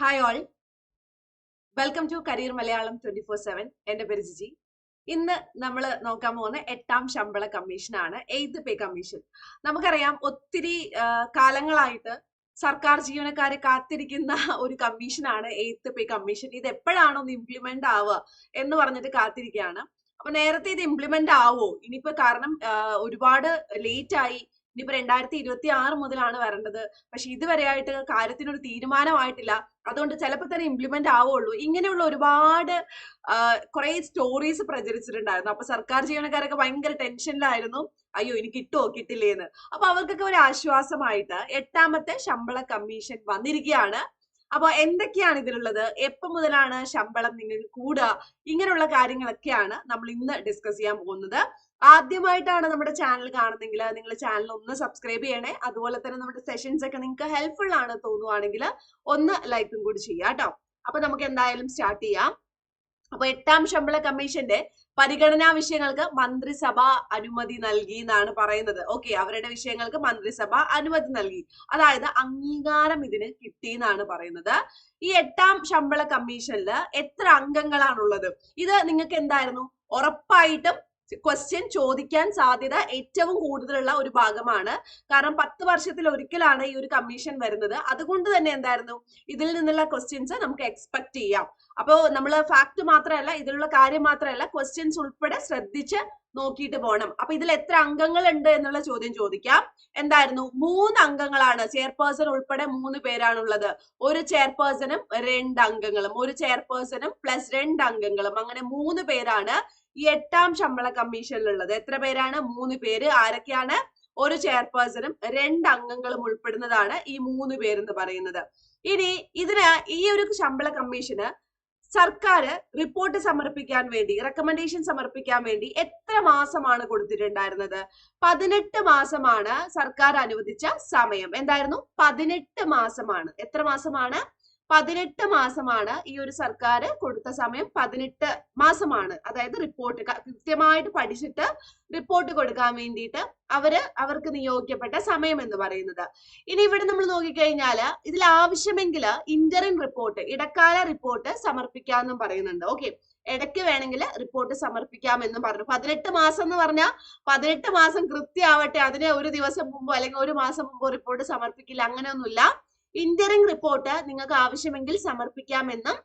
Hi all welcome to career Malayalam twenty four seven എന്റെ പേര് ജിജി. ഇന്ന് നമ്മൾ നോക്കാൻ പോകുന്ന എട്ടാം ശമ്പള കമ്മീഷനാണ് എയ്ത്ത് പേ കമ്മീഷൻ നമുക്കറിയാം ഒത്തിരി കാലങ്ങളായിട്ട് സർക്കാർ ജീവനക്കാരെ കാത്തിരിക്കുന്ന ഒരു കമ്മീഷനാണ് എയ്ത്ത് പേ കമ്മീഷൻ ഇത് എപ്പോഴാണോ ഒന്ന് ഇംപ്ലിമെന്റ് ആവുക എന്ന് പറഞ്ഞിട്ട് കാത്തിരിക്കുകയാണ്. അപ്പൊ നേരത്തെ ഇത് ഇംപ്ലിമെന്റ് ആവോ ഇനിയിപ്പോ കാരണം ഒരുപാട് ലേറ്റ് ആയി. ഇനിയിപ്പോ രണ്ടായിരത്തി ഇരുപത്തി ആറ് മുതലാണ് വരേണ്ടത്. പക്ഷെ ഇതുവരെയായിട്ട് കാര്യത്തിനൊരു തീരുമാനമായിട്ടില്ല. അതുകൊണ്ട് ചിലപ്പോൾ തന്നെ ഇംപ്ലിമെന്റ് ആവുള്ളൂ ഇങ്ങനെയുള്ള ഒരുപാട് കുറെ സ്റ്റോറീസ് പ്രചരിച്ചിട്ടുണ്ടായിരുന്നു. അപ്പൊ സർക്കാർ ജീവനക്കാരൊക്കെ ഭയങ്കര ടെൻഷനിലായിരുന്നു അയ്യോ ഇനി കിട്ടുമോ കിട്ടില്ലേന്ന്. അപ്പൊ അവർക്കൊക്കെ ഒരു ആശ്വാസമായിട്ട് എട്ടാമത്തെ ശമ്പള കമ്മീഷൻ വന്നിരിക്കുകയാണ്. അപ്പൊ എന്തൊക്കെയാണ് ഇതിലുള്ളത്? എപ്പോൾ മുതലാണ് ശമ്പളം നിങ്ങൾക്ക് കൂടുക? ഇങ്ങനെയുള്ള കാര്യങ്ങളൊക്കെയാണ് നമ്മൾ ഇന്ന് ഡിസ്കസ് ചെയ്യാൻ പോകുന്നത്. ആദ്യമായിട്ടാണ് നമ്മുടെ ചാനൽ കാണുന്നെങ്കിൽ നിങ്ങൾ ചാനൽ ഒന്ന് സബ്സ്ക്രൈബ് ചെയ്യണേ. അതുപോലെ തന്നെ നമ്മുടെ സെഷൻസ് ഒക്കെ നിങ്ങൾക്ക് ഹെൽപ്ഫുൾ ആണ് തോന്നുവാണെങ്കിൽ ഒന്ന് ലൈക്കും കൂടി ചെയ്യാം കേട്ടോ. അപ്പൊ നമുക്ക് എന്തായാലും സ്റ്റാർട്ട് ചെയ്യാം. അപ്പൊ എട്ടാം ശമ്പള കമ്മീഷന്റെ പരിഗണനാ വിഷയങ്ങൾക്ക് മന്ത്രിസഭ അനുമതി നൽകി എന്നാണ് പറയുന്നത്. ഓക്കെ അവരുടെ വിഷയങ്ങൾക്ക് മന്ത്രിസഭ അനുമതി നൽകി. അതായത് അംഗീകാരം ഇതിന് കിട്ടി എന്നാണ് പറയുന്നത്. ഈ എട്ടാം ശമ്പള കമ്മീഷനിൽ എത്ര അംഗങ്ങളാണുള്ളത്? ഇത് നിങ്ങൾക്ക് എന്തായിരുന്നു? ഉറപ്പായിട്ടും ക്വസ്റ്റ്യൻ ചോദിക്കാൻ സാധ്യത ഏറ്റവും കൂടുതലുള്ള ഒരു ഭാഗമാണ്. കാരണം പത്ത് വർഷത്തിൽ ഒരിക്കലാണ് ഈ ഒരു കമ്മീഷൻ വരുന്നത്. അതുകൊണ്ട് തന്നെ എന്തായിരുന്നു? ഇതിൽ നിന്നുള്ള ക്വസ്റ്റ്യൻസ് നമുക്ക് എക്സ്പെക്ട് ചെയ്യാം. അപ്പോൾ നമ്മൾ ഫാക്ട് മാത്രമല്ല ഇതിലുള്ള കാര്യം മാത്രമല്ല ക്വസ്റ്റ്യൻസ് ഉൾപ്പെടെ ശ്രദ്ധിച്ച് നോക്കിയിട്ട് പോകണം അപ്പൊ ഇതിൽ എത്ര അംഗങ്ങൾ ഉണ്ട് എന്നുള്ള ചോദ്യം ചോദിക്കാം. എന്തായിരുന്നു? മൂന്ന് അംഗങ്ങളാണ്. ചെയർപേഴ്സൺ ഉൾപ്പെടെ മൂന്ന് പേരാണുള്ളത്. ഒരു ചെയർപേഴ്സണും രണ്ട് അംഗങ്ങളും. ഒരു ചെയർപേഴ്സണും പ്ലസ് രണ്ട് അംഗങ്ങളും. അങ്ങനെ മൂന്ന് പേരാണ് എട്ടാം ശമ്പള കമ്മീഷനിലുള്ളത്. എത്ര പേരാണ്? മൂന്ന് പേര്. ആരൊക്കെയാണ്? ഒരു ചെയർപേഴ്സണും രണ്ട് അംഗങ്ങളും ഉൾപ്പെടുന്നതാണ് ഈ മൂന്ന് പേരെന്ന് പറയുന്നത്. ഇനി ഇതിന് ഈ ഒരു ശമ്പള കമ്മീഷന് സർക്കാർ റിപ്പോർട്ട് സമർപ്പിക്കാൻ വേണ്ടി റെക്കമെൻഡേഷൻ സമർപ്പിക്കാൻ വേണ്ടി എത്ര മാസമാണ് കൊടുത്തിട്ടുണ്ടായിരുന്നത്? പതിനെട്ട് മാസമാണ് സർക്കാർ അനുവദിച്ച സമയം. എന്തായിരുന്നു? പതിനെട്ട് മാസമാണ്. എത്ര മാസമാണ്? പതിനെട്ട് മാസമാണ് ഈ ഒരു സർക്കാർ കൊടുത്ത സമയം. പതിനെട്ട് മാസമാണ്. അതായത് റിപ്പോർട്ട് കൃത്യമായിട്ട് പഠിച്ചിട്ട് റിപ്പോർട്ട് കൊടുക്കാൻ വേണ്ടിയിട്ട് അവർ അവർക്ക് നിയോഗിക്കപ്പെട്ട സമയം എന്ന് പറയുന്നത്. ഇനി ഇവിടെ നമ്മൾ നോക്കിക്കഴിഞ്ഞാൽ ഇതിൽ ആവശ്യമെങ്കിൽ ഇന്ററിൻ റിപ്പോർട്ട് ഇടക്കാല റിപ്പോർട്ട് സമർപ്പിക്കാമെന്നും പറയുന്നുണ്ട്. ഓക്കെ ഇടയ്ക്ക് വേണമെങ്കിൽ റിപ്പോർട്ട് സമർപ്പിക്കാമെന്നും പറഞ്ഞു. പതിനെട്ട് മാസം എന്ന് പറഞ്ഞാൽ പതിനെട്ട് മാസം കൃത്യമാവട്ടെ അതിന് ഒരു ദിവസം മുമ്പോ അല്ലെങ്കിൽ ഒരു മാസം മുമ്പോ റിപ്പോർട്ട് സമർപ്പിക്കില്ല. അങ്ങനെയൊന്നുമില്ല. ഇന്ററിംഗ് റിപ്പോർട്ട് നിങ്ങൾക്ക് ആവശ്യമെങ്കിൽ സമർപ്പിക്കാമെന്നും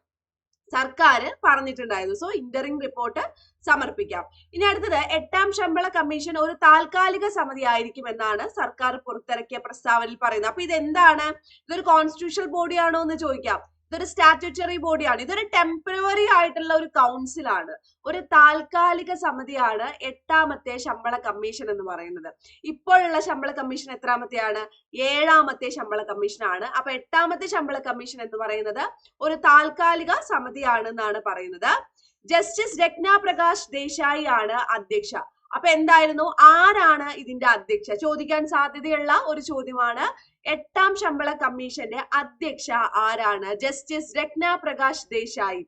സർക്കാർ പറഞ്ഞിട്ടുണ്ടായിരുന്നു. സോ ഇന്ററിംഗ് റിപ്പോർട്ട് സമർപ്പിക്കാം. ഇനി അടുത്തത് എട്ടാം ശമ്പള കമ്മീഷൻ ഒരു താൽക്കാലിക സമിതി ആയിരിക്കും എന്നാണ് സർക്കാർ പുറത്തിറക്കിയ പ്രസ്താവനയിൽ പറയുന്നത്. അപ്പൊ ഇത് എന്താണ് ഇതൊരു കോൺസ്റ്റിറ്റ്യൂഷണൽ ബോഡിയാണോ എന്ന് ചോദിക്കാം. ഇതൊരു സ്റ്റാറ്റ്യൂട്ടറി ബോഡിയാണ് ഇതൊരു ടെമ്പററി ആയിട്ടുള്ള ഒരു കൗൺസിലാണ് ഒരു താൽക്കാലിക സമിതിയാണ് എട്ടാമത്തെ ശമ്പള കമ്മീഷൻ എന്ന് പറയുന്നത്. ഇപ്പോഴുള്ള ശമ്പള കമ്മീഷൻ എത്രാമത്തെയാണ്? ഏഴാമത്തെ ശമ്പള കമ്മീഷൻ ആണ്. അപ്പൊ എട്ടാമത്തെ ശമ്പള കമ്മീഷൻ എന്ന് പറയുന്നത് ഒരു താൽക്കാലിക സമിതിയാണെന്നാണ് പറയുന്നത്. ജസ്റ്റിസ് രത്ന പ്രകാശ് ദേശായി ആണ് അധ്യക്ഷ. അപ്പൊ എന്തായിരുന്നു? ആരാണ് ഇതിന്റെ അധ്യക്ഷ? ചോദിക്കാൻ സാധ്യതയുള്ള ഒരു ചോദ്യമാണ്. എട്ടാം ശമ്പള കമ്മീഷന്റെ അധ്യക്ഷ ആരാണ്? ജസ്റ്റിസ് രത്ന പ്രകാശ് ദേശായി.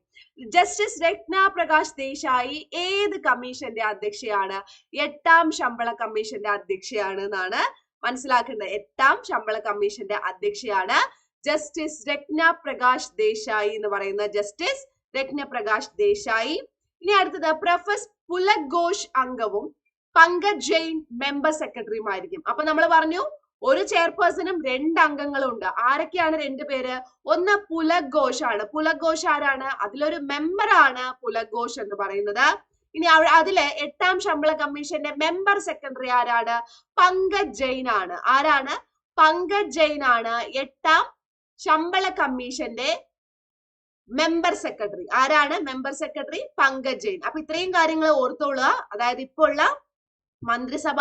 ജസ്റ്റിസ് രത്ന പ്രകാശ് ദേശായി ഏത് കമ്മീഷന്റെ അധ്യക്ഷയാണ്? എട്ടാം ശമ്പള കമ്മീഷന്റെ അധ്യക്ഷയാണ് എന്നാണ് മനസ്സിലാക്കേണ്ടത്. എട്ടാം ശമ്പള കമ്മീഷന്റെ അധ്യക്ഷയാണ് ജസ്റ്റിസ് രത്ന പ്രകാശ് ദേശായി എന്ന് പറയുന്ന ജസ്റ്റിസ് രത്ന പ്രകാശ് ദേശായി. ഇനി അടുത്തത് പ്രൊഫസ് പുലക് ഘോഷ് അംഗവും പങ്കജ് ജെയിൻ മെമ്പർ സെക്രട്ടറിയുമായിരിക്കും അപ്പൊ നമ്മൾ പറഞ്ഞു ഒരു ചെയർപേഴ്സണും രണ്ട് അംഗങ്ങളും ഉണ്ട്. ആരൊക്കെയാണ് രണ്ട് പേര്? ഒന്ന് പുലക് ഘോഷ് ആണ്. പുലക് ഘോഷ് ആരാണ്? അതിലൊരു മെമ്പർ ആണ് പുലക് ഘോഷ് എന്ന് പറയുന്നത്. ഇനി അതിലെ എട്ടാം ശമ്പള കമ്മീഷന്റെ മെമ്പർ സെക്രട്ടറി ആരാണ്? പങ്കജ് ജെയിൻ ആണ്. ആരാണ്? പങ്കജ് ജെയിൻ ആണ്. എട്ടാം ശമ്പള കമ്മീഷന്റെ മെമ്പർ സെക്രട്ടറി ആരാണ്? Member secretary Pankaj Jain. അപ്പൊ ഇത്രയും കാര്യങ്ങൾ ഓർത്തോളുക. അതായത് ഇപ്പോൾ ഉള്ള മന്ത്രിസഭ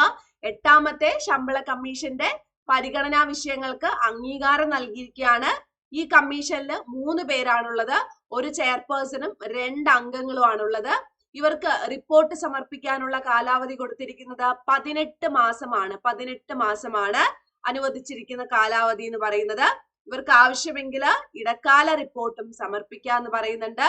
എട്ടാമത്തെ ശമ്പള കമ്മീഷന്റെ പരിഗണനാ വിഷയങ്ങൾക്ക് അംഗീകാരം നൽകിയിരിക്കുകയാണ്. ഈ കമ്മീഷനിൽ മൂന്ന് പേരാണുള്ളത്. ഒരു ചെയർപേഴ്സണും രണ്ട് അംഗങ്ങളും അംഗങ്ങളുമാണുള്ളത്. ഇവർക്ക് റിപ്പോർട്ട് സമർപ്പിക്കാനുള്ള കാലാവധി കൊടുത്തിരിക്കുന്നത് പതിനെട്ട് മാസമാണ്. പതിനെട്ട് മാസമാണ് അനുവദിച്ചിരിക്കുന്ന കാലാവധി എന്ന് പറയുന്നത്. ഇവർക്ക് ആവശ്യമെങ്കിൽ ഇടക്കാല റിപ്പോർട്ടും സമർപ്പിക്കാന്ന് പറയുന്നുണ്ട്.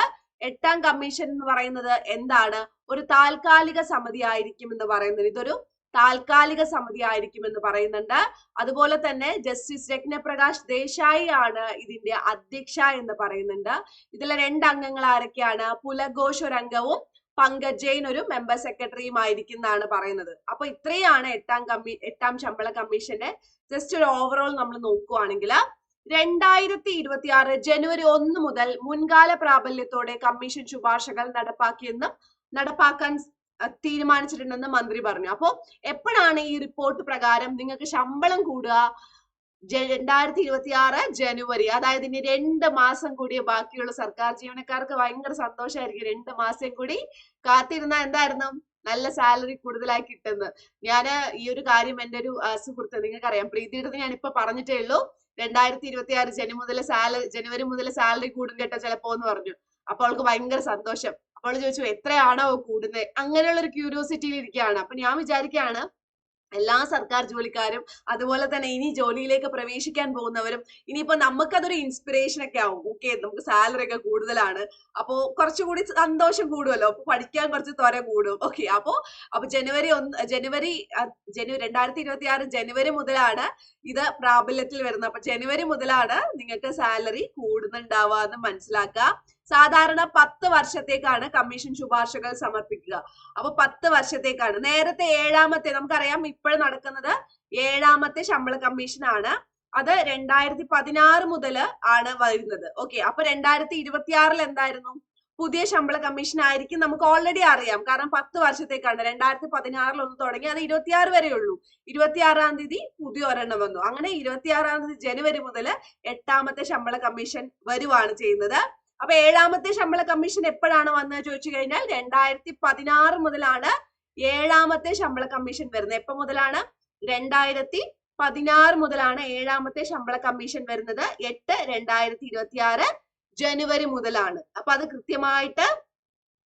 എട്ടാം കമ്മീഷൻ എന്ന് പറയുന്നത് എന്താണ്? ഒരു താൽക്കാലിക സമിതി ആയിരിക്കും എന്ന് പറയുന്നത് ഇതൊരു താൽക്കാലിക സമിതി ആയിരിക്കും എന്ന് പറയുന്നുണ്ട്. അതുപോലെ തന്നെ ജസ്റ്റിസ് രത്നപ്രകാശ് ദേശായി ആണ് ഇതിന്റെ അധ്യക്ഷ എന്ന് പറയുന്നുണ്ട്. ഇതിലെ രണ്ട് അംഗങ്ങൾ ആരൊക്കെയാണ്? പുലഘോഷ് ഒരു അംഗവും പങ്കജ് ജെയിൻ ഒരു മെമ്പർ സെക്രട്ടറിയും ആയിരിക്കും എന്നാണ് പറയുന്നത്. അപ്പൊ ഇത്രയാണ് എട്ടാം കമ്മി എട്ടാം ശമ്പള കമ്മീഷന്റെ ജസ്റ്റ് ഒരു ഓവറോൾ നമ്മൾ നോക്കുവാണെങ്കിൽ രണ്ടായിരത്തി ഇരുപത്തി ആറ് ജനുവരി ഒന്ന് മുതൽ മുൻകാല പ്രാബല്യത്തോടെ കമ്മീഷൻ ശുപാർശകൾ നടപ്പാക്കിയെന്ന് നടപ്പാക്കാൻ തീരുമാനിച്ചിട്ടുണ്ടെന്ന് മന്ത്രി പറഞ്ഞു. അപ്പോ എപ്പോഴാണ് ഈ റിപ്പോർട്ട് പ്രകാരം നിങ്ങൾക്ക് ശമ്പളം കൂടുക? രണ്ടായിരത്തി ഇരുപത്തി ആറ് ജനുവരി അതായത് ഇനി രണ്ട് മാസം കൂടി ബാക്കിയുള്ള. സർക്കാർ ജീവനക്കാർക്ക് ഭയങ്കര സന്തോഷമായിരിക്കും രണ്ട് മാസം കൂടി കാത്തിരുന്ന എന്തായിരുന്നു? നല്ല സാലറി കൂടുതലായി കിട്ടുന്നത്. ഞാൻ ഈ ഒരു കാര്യം എന്റെ ഒരു സുഹൃത്ത് നിങ്ങൾക്ക് അറിയാം പ്രീതിയുടെ ഞാൻ ഇപ്പൊ പറഞ്ഞിട്ടേ ഉള്ളൂ. രണ്ടായിരത്തി ഇരുപത്തി ആറ് ജനു മുതൽ സാലറി ജനുവരി മുതൽ സാലറി കൂടും കേട്ടോ ചിലപ്പോ എന്ന് പറഞ്ഞു. അപ്പൊ അവൾക്ക് ഭയങ്കര സന്തോഷം. അപ്പോൾ ചോദിച്ചു എത്രയാണോ കൂടുന്നത്? അങ്ങനെയുള്ള ഒരു ക്യൂരിയോസിറ്റിയിൽ ഇരിക്കുകയാണ്. അപ്പൊ ഞാൻ വിചാരിക്കുകയാണ് എല്ലാ സർക്കാർ ജോലിക്കാരും അതുപോലെ തന്നെ ഇനി ജോലിയിലേക്ക് പ്രവേശിക്കാൻ പോകുന്നവരും ഇനിയിപ്പോ നമുക്കതൊരു ഇൻസ്പിറേഷൻ ഒക്കെ ആവും. ഓക്കെ നമുക്ക് സാലറി ഒക്കെ കൂടുതലാണ്. അപ്പോ കുറച്ചുകൂടി സന്തോഷം കൂടുമല്ലോ അപ്പൊ പഠിക്കാൻ കുറച്ച് ത്വര കൂടും. ഓക്കെ അപ്പോ അപ്പൊ ജനുവരി ഒന്ന് ജനുവരി ജനുവരി രണ്ടായിരത്തി ഇരുപത്തി ആറ് ജനുവരി മുതലാണ് ഇത് പ്രാബല്യത്തിൽ വരുന്നത്. അപ്പൊ ജനുവരി മുതലാണ് നിങ്ങൾക്ക് സാലറി കൂടുന്നുണ്ടാവുക എന്ന് മനസ്സിലാക്കുക. സാധാരണ പത്ത് വർഷത്തേക്കാണ് കമ്മീഷൻ ശുപാർശകൾ സമർപ്പിക്കുക. അപ്പൊ പത്ത് വർഷത്തേക്കാണ്. നേരത്തെ ഏഴാമത്തെ നമുക്കറിയാം ഇപ്പോഴും നടക്കുന്നത് ഏഴാമത്തെ ശമ്പള കമ്മീഷൻ ആണ്. അത് രണ്ടായിരത്തി പതിനാറ് മുതൽ ആണ് വരുന്നത്. ഓക്കെ അപ്പൊ രണ്ടായിരത്തി ഇരുപത്തി ആറിൽ എന്തായിരുന്നു? പുതിയ ശമ്പള കമ്മീഷൻ ആയിരിക്കും നമുക്ക് ഓൾറെഡി അറിയാം. കാരണം പത്ത് വർഷത്തേക്കാണ്. രണ്ടായിരത്തി പതിനാറിൽ ഒന്ന് തുടങ്ങി. അത് ഇരുപത്തിയാറ് വരെ ഉള്ളൂ. ഇരുപത്തിയാറാം തീയതി പുതിയ ഒരെണ്ണം വന്നു. അങ്ങനെ ഇരുപത്തിയാറാം തീയതി ജനുവരി മുതൽ എട്ടാമത്തെ ശമ്പള കമ്മീഷൻ വരുവാണ് ചെയ്യുന്നത്. അപ്പൊ ഏഴാമത്തെ ശമ്പള കമ്മീഷൻ എപ്പോഴാണ് വന്നത് ചോദിച്ചു കഴിഞ്ഞാൽ രണ്ടായിരത്തി പതിനാറ് മുതലാണ് ഏഴാമത്തെ ശമ്പള കമ്മീഷൻ വരുന്നത്. എപ്പോ മുതലാണ്? രണ്ടായിരത്തി പതിനാറ് മുതലാണ് ഏഴാമത്തെ ശമ്പള കമ്മീഷൻ വരുന്നത്. എട്ട് രണ്ടായിരത്തി ഇരുപത്തി ആറ് ജനുവരി മുതലാണ്. അപ്പൊ അത് കൃത്യമായിട്ട്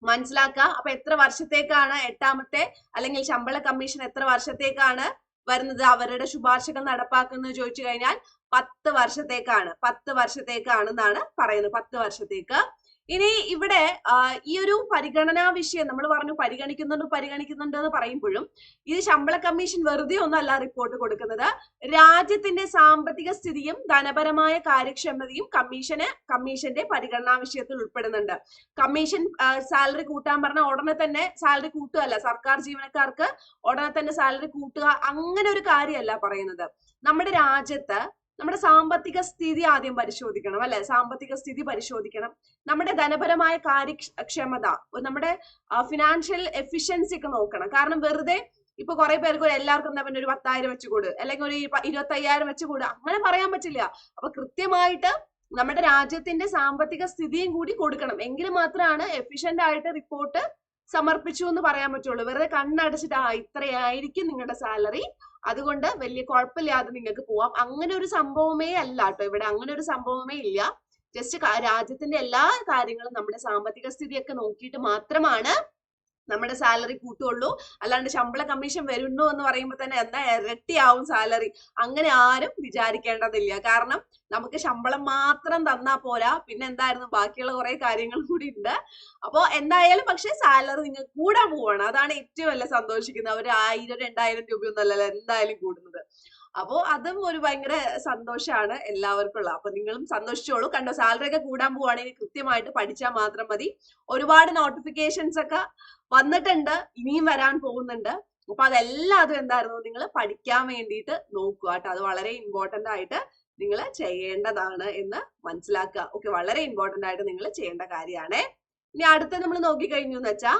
മനസ്സിലാക്കുക. അപ്പൊ എത്ര വർഷത്തേക്കാണ് എട്ടാമത്തെ അല്ലെങ്കിൽ ശമ്പള കമ്മീഷൻ എത്ര വർഷത്തേക്കാണ് വരുന്നത് അവരുടെ ശുപാർശകൾ നടപ്പാക്കുന്ന ചോദിച്ചു കഴിഞ്ഞാൽ പത്ത് വർഷത്തേക്കാണ്. പത്ത് വർഷത്തേക്കാണെന്നാണ് പറയുന്നത്. പത്ത് വർഷത്തേക്ക് ഇനി ഇവിടെ ഈ ഒരു പരിഗണനാ വിഷയം നമ്മൾ പറഞ്ഞു പരിഗണിക്കുന്നുണ്ട് പരിഗണിക്കുന്നുണ്ട് എന്ന് പറയുമ്പോഴും ഇത് ശമ്പള കമ്മീഷൻ വെറുതെ ഒന്നല്ല റിപ്പോർട്ട് കൊടുക്കുന്നത്. രാജ്യത്തിന്റെ സാമ്പത്തിക സ്ഥിതിയും ധനപരമായ കാര്യക്ഷമതയും കമ്മീഷന് കമ്മീഷന്റെ പരിഗണനാ വിഷയത്തിൽ ഉൾപ്പെടുന്നുണ്ട്. കമ്മീഷൻ സാലറി കൂട്ടാൻ പറഞ്ഞ ഉടനെ തന്നെ സാലറി കൂട്ടുകയല്ല. സർക്കാർ ജീവനക്കാർക്ക് ഉടനെ തന്നെ സാലറി കൂട്ടുക അങ്ങനെ ഒരു കാര്യമല്ല പറയുന്നത്. നമ്മുടെ രാജ്യത്ത് നമ്മുടെ സാമ്പത്തിക സ്ഥിതി ആദ്യം പരിശോധിക്കണം അല്ലെ? സാമ്പത്തിക സ്ഥിതി പരിശോധിക്കണം. നമ്മുടെ ധനപരമായ കാര്യക്ഷമത നമ്മുടെ ഫിനാൻഷ്യൽ എഫിഷ്യൻസി ഒക്കെ നോക്കണം. കാരണം വെറുതെ ഇപ്പൊ കുറെ പേർക്ക് എല്ലാവർക്കും തന്നെ ഒരു പത്തായിരം വെച്ച് കൂട് അല്ലെങ്കിൽ ഒരു ഇരുപത്തി അയ്യായിരം വെച്ച് കൂട് അങ്ങനെ പറയാൻ പറ്റില്ല. അപ്പൊ കൃത്യമായിട്ട് നമ്മുടെ രാജ്യത്തിന്റെ സാമ്പത്തിക സ്ഥിതിയും കൂടി കൊടുക്കണം. എങ്കിൽ മാത്രമാണ് എഫിഷ്യന്റ് ആയിട്ട് റിപ്പോർട്ട് സമർപ്പിച്ചു എന്ന് പറയാൻ പറ്റുള്ളൂ. വെറുതെ കണ്ണടച്ചിട്ട് ആ ഇത്രയായിരിക്കും നിങ്ങളുടെ സാലറി അതുകൊണ്ട് വലിയ കുഴപ്പമില്ലാതെ നിങ്ങൾക്ക് പോവാം. അങ്ങനെ ഒരു സംഭവമേ അല്ല കേട്ടോ ഇവിടെ. അങ്ങനെ ഒരു സംഭവമേ ഇല്ല. ജസ്റ്റ് രാജ്യത്തിന്റെ എല്ലാ കാര്യങ്ങളും നമ്മുടെ സാമ്പത്തിക സ്ഥിതിയൊക്കെ നോക്കിയിട്ട് മാത്രമാണ് നമ്മുടെ സാലറി കൂട്ടുള്ളൂ അല്ലാണ്ട് ശമ്പള കമ്മീഷൻ വരുന്നു എന്ന് പറയുമ്പോൾ തന്നെ എന്താ ഇരട്ടിയാവും സാലറി അങ്ങനെ ആരും വിചാരിക്കേണ്ടതില്ല. കാരണം നമുക്ക് ശമ്പളം മാത്രം തന്നാ പോരാ. പിന്നെ എന്തായിരുന്നു? ബാക്കിയുള്ള കുറെ കാര്യങ്ങൾ കൂടി ഉണ്ട്. അപ്പോ എന്തായാലും പക്ഷെ സാലറി നിങ്ങൾ കൂടാൻ പോവാണ്. അതാണ് ഏറ്റവും വലിയ സന്തോഷിക്കുന്നത്. അവർ ആയിരം രണ്ടായിരം രൂപയൊന്നും അല്ലല്ലോ എന്തായാലും കൂടുന്നത്. അപ്പോ അതും ഒരു ഭയങ്കര സന്തോഷമാണ് എല്ലാവർക്കും ഉള്ളത് അപ്പൊ നിങ്ങളും സന്തോഷിച്ചോളൂ. കണ്ടോ സാലറി ഒക്കെ കൂടാൻ പോവാണെങ്കിൽ കൃത്യമായിട്ട് പഠിച്ചാൽ മാത്രം മതി. ഒരുപാട് നോട്ടിഫിക്കേഷൻസ് ഒക്കെ വന്നിട്ടുണ്ട്. ഇനിയും വരാൻ പോകുന്നുണ്ട്. അപ്പൊ അതെല്ലാതും എന്തായിരുന്നു? നിങ്ങൾ പഠിക്കാൻ വേണ്ടിയിട്ട് നോക്കുക കേട്ടോ. അത് വളരെ ഇമ്പോർട്ടന്റ് ആയിട്ട് നിങ്ങൾ ചെയ്യേണ്ടതാണ് എന്ന് മനസ്സിലാക്കുക. ഓക്കെ വളരെ ഇമ്പോർട്ടന്റ് ആയിട്ട് നിങ്ങൾ ചെയ്യേണ്ട കാര്യമാണ് ഇനി അടുത്ത നമ്മൾ നോക്കിക്കഴിഞ്ഞു എന്ന് വെച്ചാ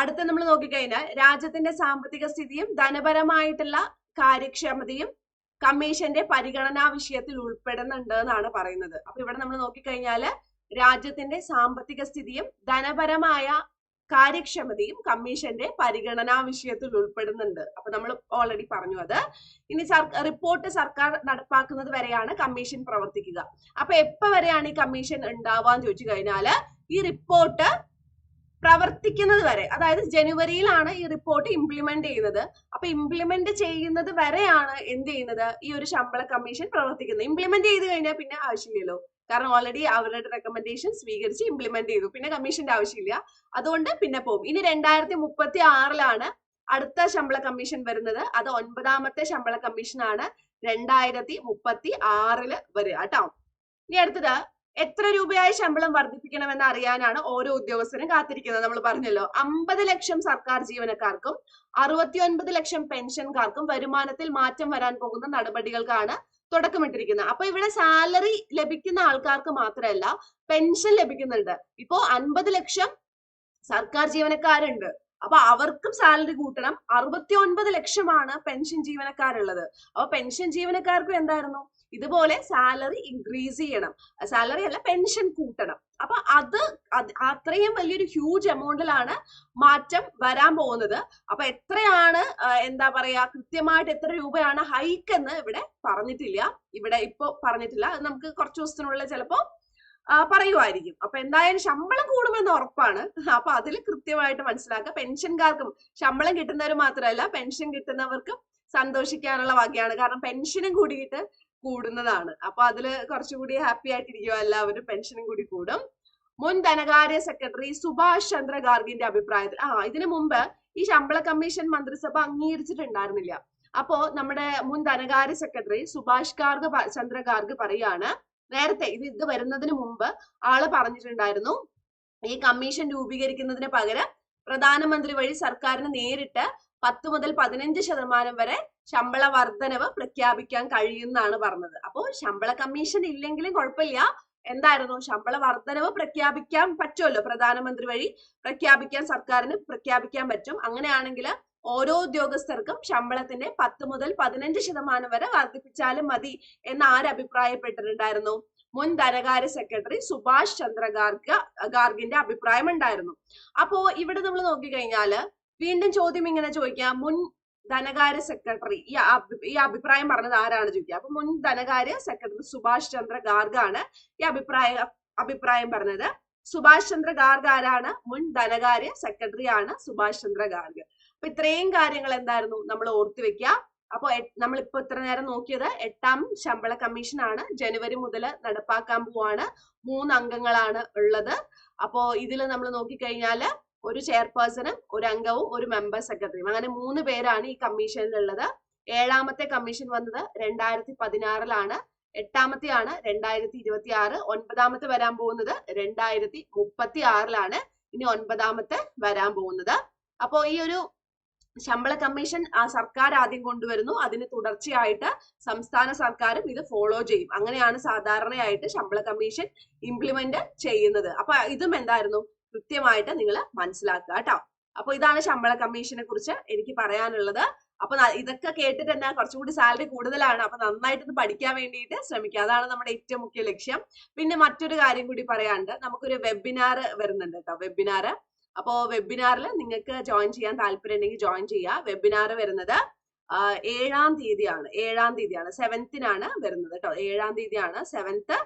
അടുത്ത നമ്മൾ നോക്കിക്കഴിഞ്ഞാൽ രാജ്യത്തിന്റെ സാമ്പത്തിക സ്ഥിതിയും ധനപരമായിട്ടുള്ള കാര്യക്ഷമതയും കമ്മീഷന്റെ പരിഗണനാ വിഷയത്തിൽ ഉൾപ്പെടുന്നുണ്ട് എന്നാണ് പറയുന്നത്. അപ്പൊ ഇവിടെ നമ്മൾ നോക്കിക്കഴിഞ്ഞാൽ രാജ്യത്തിന്റെ സാമ്പത്തിക സ്ഥിതിയും ധനപരമായ കാര്യക്ഷമതയും കമ്മീഷന്റെ പരിഗണനാ വിഷയത്തിൽ ഉൾപ്പെടുന്നുണ്ട്. അപ്പൊ നമ്മൾ ഓൾറെഡി പറഞ്ഞു അത്. ഇനി റിപ്പോർട്ട് സർക്കാർ നടപ്പാക്കുന്നത് വരെയാണ് കമ്മീഷൻ പ്രവർത്തിക്കുക. അപ്പൊ എപ്പോ വരെയാണ് ഈ കമ്മീഷൻ ഉണ്ടാവാന്ന് ചോദിച്ചു കഴിഞ്ഞാൽ ഈ റിപ്പോർട്ട് പ്രവർത്തിക്കുന്നത് വരെ. അതായത് ജനുവരിയിലാണ് ഈ റിപ്പോർട്ട് ഇംപ്ലിമെന്റ് ചെയ്യുന്നത് അപ്പൊ ഇംപ്ലിമെന്റ് ചെയ്യുന്നത് വരെയാണ് എന്ത് ചെയ്യുന്നത്? ഈ ഒരു ശമ്പള കമ്മീഷൻ പ്രവർത്തിക്കുന്നത്. ഇംപ്ലിമെന്റ് ചെയ്ത് കഴിഞ്ഞാൽ പിന്നെ ആവശ്യമില്ലല്ലോ. കാരണം ഓൾറെഡി അവരുടെ റെക്കമെൻഡേഷൻ സ്വീകരിച്ച് ഇംപ്ലിമെന്റ് ചെയ്തു. പിന്നെ കമ്മീഷന്റെ ആവശ്യമില്ല. അതുകൊണ്ട് പിന്നെ പോകും ഇനി രണ്ടായിരത്തി മുപ്പത്തി ആറിലാണ് അടുത്ത ശമ്പള കമ്മീഷൻ വരുന്നത്. അത് ഒൻപതാമത്തെ ശമ്പള കമ്മീഷൻ ആണ് രണ്ടായിരത്തി മുപ്പത്തി ആറിൽ വരിക. കേട്ടോ? ഇനി അടുത്തത് എത്ര രൂപയായി ശമ്പളം വർദ്ധിപ്പിക്കണമെന്ന് അറിയാനാണ് ഓരോ ഉദ്യോഗസ്ഥരും കാത്തിരിക്കുന്നത്. നമ്മൾ പറഞ്ഞല്ലോ അമ്പത് ലക്ഷം സർക്കാർ ജീവനക്കാർക്കും അറുപത്തി ഒൻപത് ലക്ഷം പെൻഷൻകാർക്കും വരുമാനത്തിൽ മാറ്റം വരാൻ പോകുന്ന നടപടികൾക്കാണ് തുടക്കമിട്ടിരിക്കുന്നത്. അപ്പൊ ഇവിടെ സാലറി ലഭിക്കുന്ന ആൾക്കാർക്ക് മാത്രമല്ല പെൻഷൻ ലഭിക്കുന്നുണ്ട്. ഇപ്പോ അൻപത് ലക്ഷം സർക്കാർ ജീവനക്കാരുണ്ട്. അപ്പൊ അവർക്കും സാലറി കൂട്ടണം. അറുപത്തി ഒൻപത് ലക്ഷമാണ് പെൻഷൻ ജീവനക്കാരുള്ളത്. അപ്പൊ പെൻഷൻ ജീവനക്കാർക്കും എന്തായിരുന്നു? ഇതുപോലെ സാലറി ഇൻക്രീസ് ചെയ്യണം. സാലറി അല്ല പെൻഷൻ കൂട്ടണം. അപ്പൊ അത് അത് അത്രയും വലിയൊരു ഹ്യൂജ് എമൗണ്ടിലാണ് മാറ്റം വരാൻ പോകുന്നത്. അപ്പൊ എത്രയാണ് എന്താ പറയാ കൃത്യമായിട്ട് എത്ര രൂപയാണ് ഹൈക്ക് എന്ന് ഇവിടെ പറഞ്ഞിട്ടില്ല. ഇവിടെ ഇപ്പോ പറഞ്ഞിട്ടില്ല. നമുക്ക് കുറച്ച് ദിവസത്തിനുള്ളിൽ ചിലപ്പോ പറയുമായിരിക്കും അപ്പൊ എന്തായാലും ശമ്പളം കൂടുമെന്ന് ഉറപ്പാണ്. അപ്പൊ അതിൽ കൃത്യമായിട്ട് മനസ്സിലാക്കുക. പെൻഷൻകാർക്കും ശമ്പളം കിട്ടുന്നവർ മാത്രമല്ല പെൻഷൻ കിട്ടുന്നവർക്കും സന്തോഷിക്കാനുള്ള വകയാണ്. കാരണം പെൻഷനും കൂടിയിട്ട് കൂടുന്നതാണ്. അപ്പൊ അതിൽ കുറച്ചുകൂടി ഹാപ്പി ആയിട്ടിരിക്കുക എല്ലാവരും. പെൻഷനും കൂടി കൂടും. മുൻ ധനകാര്യ സെക്രട്ടറി സുഭാഷ് ചന്ദ്ര ഗാർഗിന്റെ അഭിപ്രായത്തിൽ ആ ഇതിനു മുമ്പ് ഈ ശമ്പള കമ്മീഷൻ മന്ത്രിസഭ അംഗീകരിച്ചിട്ടുണ്ടായിരുന്നില്ല. അപ്പോ നമ്മുടെ മുൻ ധനകാര്യ സെക്രട്ടറി സുഭാഷ് ഗാർഗ് ചന്ദ്ര ഗാർഗ് പറയാണ് നേരത്തെ ഇത് ഇത് വരുന്നതിന് മുമ്പ് ആൾ പറഞ്ഞിട്ടുണ്ടായിരുന്നു ഈ കമ്മീഷൻ രൂപീകരിക്കുന്നതിന് പകരം പ്രധാനമന്ത്രി വഴി സർക്കാരിന് നേരിട്ട് പത്ത് മുതൽ പതിനഞ്ച് ശതമാനം വരെ ശമ്പള വർധനവ് പ്രഖ്യാപിക്കാൻ കഴിയുമെന്നാണ് പറഞ്ഞത്. അപ്പോൾ ശമ്പള കമ്മീഷൻ ഇല്ലെങ്കിലും കുഴപ്പമില്ല. എന്തായിരുന്നു? ശമ്പള വർധനവ് പ്രഖ്യാപിക്കാൻ പറ്റുമല്ലോ? പ്രധാനമന്ത്രി വഴി പ്രഖ്യാപിക്കാൻ സർക്കാരിന് പ്രഖ്യാപിക്കാൻ പറ്റും. അങ്ങനെയാണെങ്കിൽ ഓരോ ഉദ്യോഗസ്ഥർക്കും ശമ്പളത്തിന്റെ പത്ത് മുതൽ പതിനഞ്ച് ശതമാനം വരെ വർദ്ധിപ്പിച്ചാലും മതി എന്ന് ആര് അഭിപ്രായപ്പെട്ടിട്ടുണ്ടായിരുന്നു? മുൻ ധനകാര്യ സെക്രട്ടറി സുഭാഷ് ചന്ദ്ര ഗാർഗ് ഗാർഗിന്റെ അഭിപ്രായം ഉണ്ടായിരുന്നു. അപ്പോ ഇവിടെ നമ്മൾ നോക്കിക്കഴിഞ്ഞാൽ വീണ്ടും ചോദ്യം ഇങ്ങനെ ചോദിക്കാം. മുൻ ധനകാര്യ സെക്രട്ടറി ഈ ഈ അഭിപ്രായം പറഞ്ഞത് ആരാണ് ചോദിക്കുക? അപ്പൊ മുൻ ധനകാര്യ സെക്രട്ടറി സുഭാഷ് ചന്ദ്ര ഗാർഗ് ആണ് ഈ അഭിപ്രായ അഭിപ്രായം പറഞ്ഞത്. സുഭാഷ് ചന്ദ്ര ഗാർഗ് ആരാണ്? മുൻ ധനകാര്യ സെക്രട്ടറി ആണ് സുഭാഷ് ചന്ദ്ര ഗാർഗ് അപ്പൊ ഇത്രയും കാര്യങ്ങൾ എന്തായിരുന്നു നമ്മൾ ഓർത്തു വെക്കുക അപ്പോൾ നമ്മൾ ഇപ്പൊ ഇത്ര നേരം നോക്കിയത് എട്ടാം ശമ്പള കമ്മീഷൻ ആണ്. ജനുവരി മുതൽ നടപ്പാക്കാൻ പോവാണ്. മൂന്ന് അംഗങ്ങളാണ് ഉള്ളത്. അപ്പോ ഇതിൽ നമ്മൾ നോക്കിക്കഴിഞ്ഞാൽ ഒരു ചെയർപേഴ്സണും ഒരു അംഗവും ഒരു മെമ്പർ സെക്രട്ടറിയും. അങ്ങനെ മൂന്ന് പേരാണ് ഈ കമ്മീഷനിൽ ഉള്ളത് ഏഴാമത്തെ കമ്മീഷൻ വന്നത് രണ്ടായിരത്തി പതിനാറിലാണ് എട്ടാമത്തെ ആണ് രണ്ടായിരത്തി ഇരുപത്തി ആറ് ഒൻപതാമത്തെ വരാൻ പോകുന്നത് രണ്ടായിരത്തി മുപ്പത്തി ആറിലാണ് ഇനി ഒൻപതാമത്തെ വരാൻ പോകുന്നത്. അപ്പോ ഈ ഒരു ശമ്പള കമ്മീഷൻ ആ സർക്കാർ ആദ്യം കൊണ്ടുവരുന്നു. അതിന് തുടർച്ചയായിട്ട് സംസ്ഥാന സർക്കാരും ഇത് ഫോളോ ചെയ്യും. അങ്ങനെയാണ് സാധാരണയായിട്ട് ശമ്പള കമ്മീഷൻ ഇംപ്ലിമെന്റ് ചെയ്യുന്നത്. അപ്പൊ ഇതും എന്തായിരുന്നു? കൃത്യമായിട്ട് നിങ്ങൾ മനസ്സിലാക്കുക കേട്ടോ. അപ്പൊ ഇതാണ് ശമ്പള കമ്മീഷനെ കുറിച്ച് എനിക്ക് പറയാനുള്ളത്. അപ്പൊ ഇതൊക്കെ കേട്ടിട്ട് തന്നെ കുറച്ചും കൂടി സാലറി കൂടുതലാണ്. അപ്പൊ നന്നായിട്ട് ഇത് പഠിക്കാൻ വേണ്ടിയിട്ട് ശ്രമിക്കുക. അതാണ് നമ്മുടെ ഏറ്റവും മുഖ്യ ലക്ഷ്യം. പിന്നെ മറ്റൊരു കാര്യം കൂടി പറയാനുണ്ട്. നമുക്കൊരു വെബിനാർ വരുന്നുണ്ട് കേട്ടോ. വെബിനാർ അപ്പോ വെബിനാറിൽ നിങ്ങൾക്ക് ജോയിൻ ചെയ്യാൻ താല്പര്യം ഉണ്ടെങ്കിൽ ജോയിൻ ചെയ്യുക. വെബിനാർ വരുന്നത് ഏഴാം തീയതിയാണ്. ഏഴാം തീയതിയാണ്. സെവൻത്തിനാണ് വരുന്നത് കേട്ടോ ഏഴാം തീയതിയാണ്. സെവൻത്ത്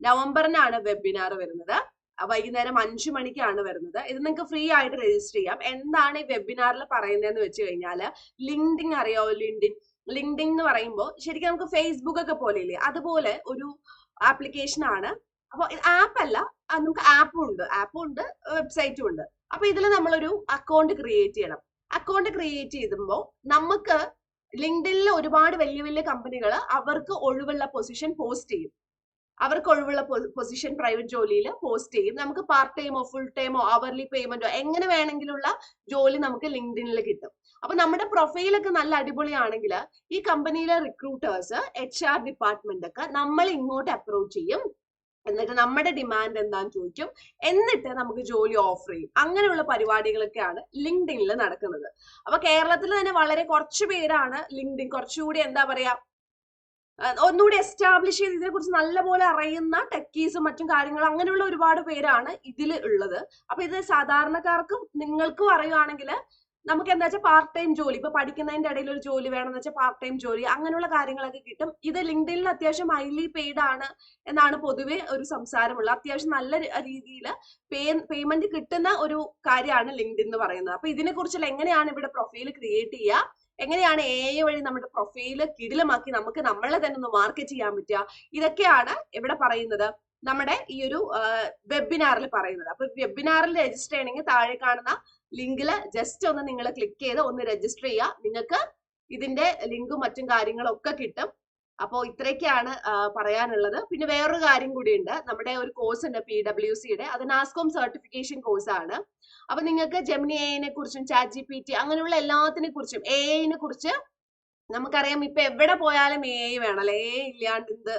നവംബറിനാണ് വെബിനാർ വരുന്നത്. വൈകുന്നേരം അഞ്ചു മണിക്കാണ് വരുന്നത്. ഇത് നിങ്ങൾക്ക് ഫ്രീ ആയിട്ട് രജിസ്റ്റർ ചെയ്യാം. എന്താണ് ഈ വെബിനാറിൽ പറയുന്നതെന്ന് വെച്ച് കഴിഞ്ഞാൽ ലിങ്ക്ഡിൻ അറിയാവോ ലിങ്ക്ഡിൻ ലിങ്ക്ഡിൻ എന്ന് പറയുമ്പോൾ ശരിക്കും നമുക്ക് ഫേസ്ബുക്ക് ഒക്കെ പോലെ ഇല്ലേ? അതുപോലെ ഒരു ആപ്ലിക്കേഷൻ ആണ്. അപ്പോൾ ആപ്പ് അല്ല. നമുക്ക് ആപ്പും ഉണ്ട്. ആപ്പും ഉണ്ട് വെബ്സൈറ്റും ഉണ്ട്. അപ്പൊ ഇതിൽ നമ്മളൊരു അക്കൗണ്ട് ക്രിയേറ്റ് ചെയ്യണം. അക്കൗണ്ട് ക്രിയേറ്റ് ചെയ്യുമ്പോൾ നമുക്ക് ലിങ്ക്ഡിനിൽ ഒരുപാട് വലിയ വലിയ കമ്പനികൾ അവർക്ക് ഒഴിവുള്ള പൊസിഷൻ പോസ്റ്റ് ചെയ്യും. അവർക്ക് ഒഴിവുള്ള പൊസിഷൻ പ്രൈവറ്റ് ജോലിയിൽ പോസ്റ്റ് ചെയ്യും. നമുക്ക് പാർട്ട് ടൈമോ ഫുൾ ടൈമോ അവർലി പേയ്മെന്റോ എങ്ങനെ വേണമെങ്കിലുള്ള ജോലി നമുക്ക് ലിങ്ക്ഡിനിൽ കിട്ടും. അപ്പൊ നമ്മുടെ പ്രൊഫൈലൊക്കെ നല്ല അടിപൊളിയാണെങ്കിൽ ഈ കമ്പനിയിലെ റിക്രൂട്ടേഴ്സ് എച്ച് ആർ ഡിപ്പാർട്ട്മെന്റ് ഒക്കെ നമ്മൾ ഇങ്ങോട്ട് അപ്രോച്ച് ചെയ്യും. എന്നിട്ട് നമ്മുടെ ഡിമാൻഡ് എന്താന്ന് ചോദിക്കും. എന്നിട്ട് നമുക്ക് ജോലി ഓഫർ ചെയ്യും. അങ്ങനെയുള്ള പരിപാടികളൊക്കെയാണ് ലിങ്ക്ഡിനിൽ നടക്കുന്നത്. അപ്പൊ കേരളത്തിൽ തന്നെ വളരെ കുറച്ച് പേരാണ് ലിങ്ക്ഡിൻ കുറച്ചുകൂടി എന്താ പറയാ ഒന്നുകൂടി എസ്റ്റാബ്ലിഷ് ചെയ്ത് ഇതിനെക്കുറിച്ച് നല്ലപോലെ അറിയുന്ന ടെക്കീസും മറ്റും കാര്യങ്ങളും അങ്ങനെയുള്ള ഒരുപാട് പേരാണ് ഇതിൽ ഉള്ളത്. അപ്പൊ ഇത് സാധാരണക്കാർക്കും നിങ്ങൾക്കും അറിയുവാണെങ്കിൽ നമുക്ക് എന്താ വെച്ചാൽ പാർട്ട് ടൈം ജോലി. ഇപ്പൊ പഠിക്കുന്നതിന്റെ ഇടയിൽ ഒരു ജോലി വേണമെന്ന് വെച്ചാൽ പാർട്ട് ടൈം ജോലി. അങ്ങനെയുള്ള കാര്യങ്ങളൊക്കെ കിട്ടും. ഇത് ലിങ്ക്ഡിനിൽ അത്യാവശ്യം ഹൈലി പെയ്ഡ് ആണ് എന്നാണ് പൊതുവെ ഒരു സംസാരമുള്ളത്. അത്യാവശ്യം നല്ല രീതിയിൽ പേ പേയ്മെന്റ് കിട്ടുന്ന ഒരു കാര്യമാണ് ലിങ്ക്ഡിൻ എന്ന് പറയുന്നത്. അപ്പൊ ഇതിനെ കുറിച്ചുള്ള എങ്ങനെയാണ് ഇവിടെ പ്രൊഫൈൽ ക്രിയേറ്റ് ചെയ്യുക? എങ്ങനെയാണ് എ ഐ വഴി നമ്മുടെ പ്രൊഫൈൽ കിടിലമാക്കി നമുക്ക് നമ്മളെ തന്നെ ഒന്ന് മാർക്കറ്റ് ചെയ്യാൻ പറ്റുക? ഇതൊക്കെയാണ് ഇവിടെ പറയുന്നത്. നമ്മുടെ ഈ ഒരു വെബിനാറിൽ പറയുന്നത്. അപ്പൊ വെബിനാറിൽ രജിസ്റ്റർ ചെയ്യണമെങ്കിൽ താഴെ കാണുന്ന ലിങ്കിൽ ജസ്റ്റ് ഒന്ന് നിങ്ങൾ ക്ലിക്ക് ചെയ്ത് ഒന്ന് രജിസ്റ്റർ ചെയ്യുക നിങ്ങൾക്ക് ഇതിന്റെ ലിങ്കും മറ്റും കാര്യങ്ങളും ഒക്കെ കിട്ടും. അപ്പോൾ ഇത്രയൊക്കെയാണ് പറയാനുള്ളത്. പിന്നെ വേറൊരു കാര്യം കൂടിയുണ്ട് നമ്മുടെ ഒരു കോഴ്സ് ഉണ്ട് പി ഡബ്ല്യു സിയുടെ അത് നാസ്കോം സർട്ടിഫിക്കേഷൻ കോഴ്സ് ആണ്. അപ്പൊ നിങ്ങൾക്ക് ജെമിനി എനെ കുറിച്ചും ചാറ്റ് ജി പി ടി അങ്ങനെയുള്ള എല്ലാത്തിനെ കുറിച്ചും എ ഐനെ കുറിച്ച് നമുക്കറിയാം ഇപ്പൊ എവിടെ പോയാലും എ ഐ വേണമല്ലോ എ ഐ ഇല്ലാണ്ട്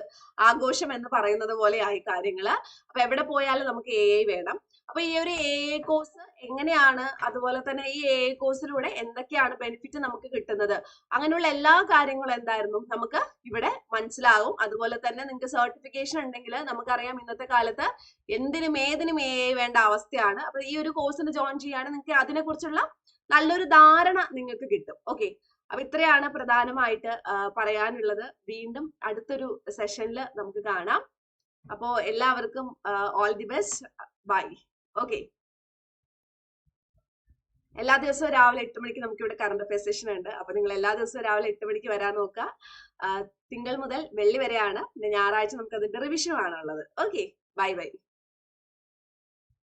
ആഘോഷം എന്ന് പറയുന്നത് പോലെ ആയി കാര്യങ്ങൾ. അപ്പൊ എവിടെ പോയാലും നമുക്ക് എ ഐ വേണം. അപ്പൊ ഈ ഒരു എ എ കോഴ്സ് എങ്ങനെയാണ്? അതുപോലെ തന്നെ ഈ എ എ കോഴ്സിലൂടെ എന്തൊക്കെയാണ് ബെനിഫിറ്റ് നമുക്ക് കിട്ടുന്നത്? അങ്ങനെയുള്ള എല്ലാ കാര്യങ്ങളും എന്തായിരുന്നു? നമുക്ക് ഇവിടെ മനസ്സിലാവും. അതുപോലെ തന്നെ നിങ്ങൾക്ക് സർട്ടിഫിക്കേഷൻ ഉണ്ടെങ്കിൽ നമുക്കറിയാം ഇന്നത്തെ കാലത്ത് എന്തിനും ഏതിനും എ എ വേണ്ട അവസ്ഥയാണ്. അപ്പൊ ഈ ഒരു കോഴ്സിന് ജോയിൻ ചെയ്യുകയാണെങ്കിൽ നിങ്ങൾക്ക് അതിനെക്കുറിച്ചുള്ള നല്ലൊരു ധാരണ നിങ്ങൾക്ക് കിട്ടും. ഓക്കെ അപ്പൊ ഇത്രയാണ് പ്രധാനമായിട്ട് പറയാനുള്ളത്. വീണ്ടും അടുത്തൊരു സെഷനിൽ നമുക്ക് കാണാം. അപ്പോ എല്ലാവർക്കും all the best bye okay എല്ലാ ദിവസവും രാവിലെ എട്ട് മണിക്ക് നമുക്ക് ഇവിടെ കറണ്ട് അഫയർ സെഷൻ ഉണ്ട്. അപ്പൊ നിങ്ങൾ എല്ലാ ദിവസവും രാവിലെ എട്ട് മണിക്ക് വരാൻ നോക്കുക. തിങ്കൾ മുതൽ വെള്ളി വരെയാണ്. പിന്നെ ഞായറാഴ്ച നമുക്ക് അതിന്റെ റിവിഷൻ ആണുള്ളത്. Okay bye bye